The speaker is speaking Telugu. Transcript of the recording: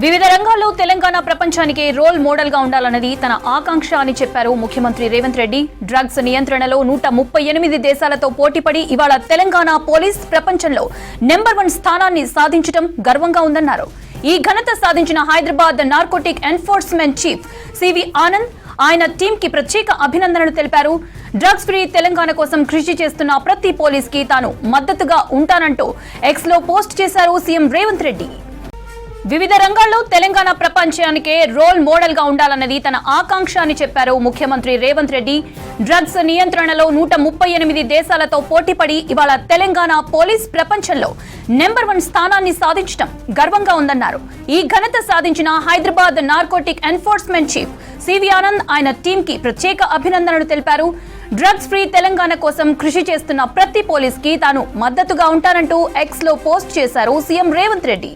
వివిధ రంగాల్లో తెలంగాణ ప్రపంచానికి రోల్ మోడల్గా ఉండాలన్నది తన ఆకాంక్ష అని చెప్పారు ముఖ్యమంత్రి రేవంత్ రెడ్డి. డ్రగ్స్ నియంత్రణలో నూట ముప్పై ఎనిమిది దేశాలతో పోటీపడి ఇవాళ తెలంగాణ పోలీస్ ప్రపంచంలో నెంబర్ వన్ స్థానాన్ని సాధించడం గర్వంగా ఉందన్నారు. ఈ ఘనత సాధించిన Hyderabad narcotic enforcement chief CV Anand ఆయన టీం కి ప్రత్యేక అభినందనలు తెలిపారు. డ్రగ్స్ ఫ్రీ తెలంగాణ కోసం కృషి చేస్తున్న ప్రతి పోలీస్కి తాను మద్దతుగా ఉంటానంటూ ఎక్స్లో పోస్ట్ చేశారు సీఎం రేవంత్ రెడ్డి. వివిధ రంగాల్లో తెలంగాణ ప్రపంచానికే రోల్ మోడల్గా ఉండాలన్నది తన ఆకాంక్ష అని చెప్పారు ముఖ్యమంత్రి రేవంత్ రెడ్డి. డ్రగ్స్ నియంత్రణలో నూట ముప్పై ఎనిమిది దేశాలతో పోటీపడి ఇవాళ తెలంగాణ పోలీస్ ప్రపంచంలో నెంబర్ వన్ స్థానాన్ని సాధించడం గర్వంగా ఉందన్నారు. ఈ ఘనత సాధించిన Hyderabad narcotic enforcement chief CV Anand ఆయన టీంకి ప్రత్యేక అభినందనలు తెలిపారు. డ్రగ్స్ ఫ్రీ తెలంగాణ కోసం కృషి చేస్తున్న ప్రతి పోలీస్కి తాను మద్దతుగా ఉంటానంటూ ఎక్స్లో పోస్ట్ చేశారు సీఎం రేవంత్ రెడ్డి.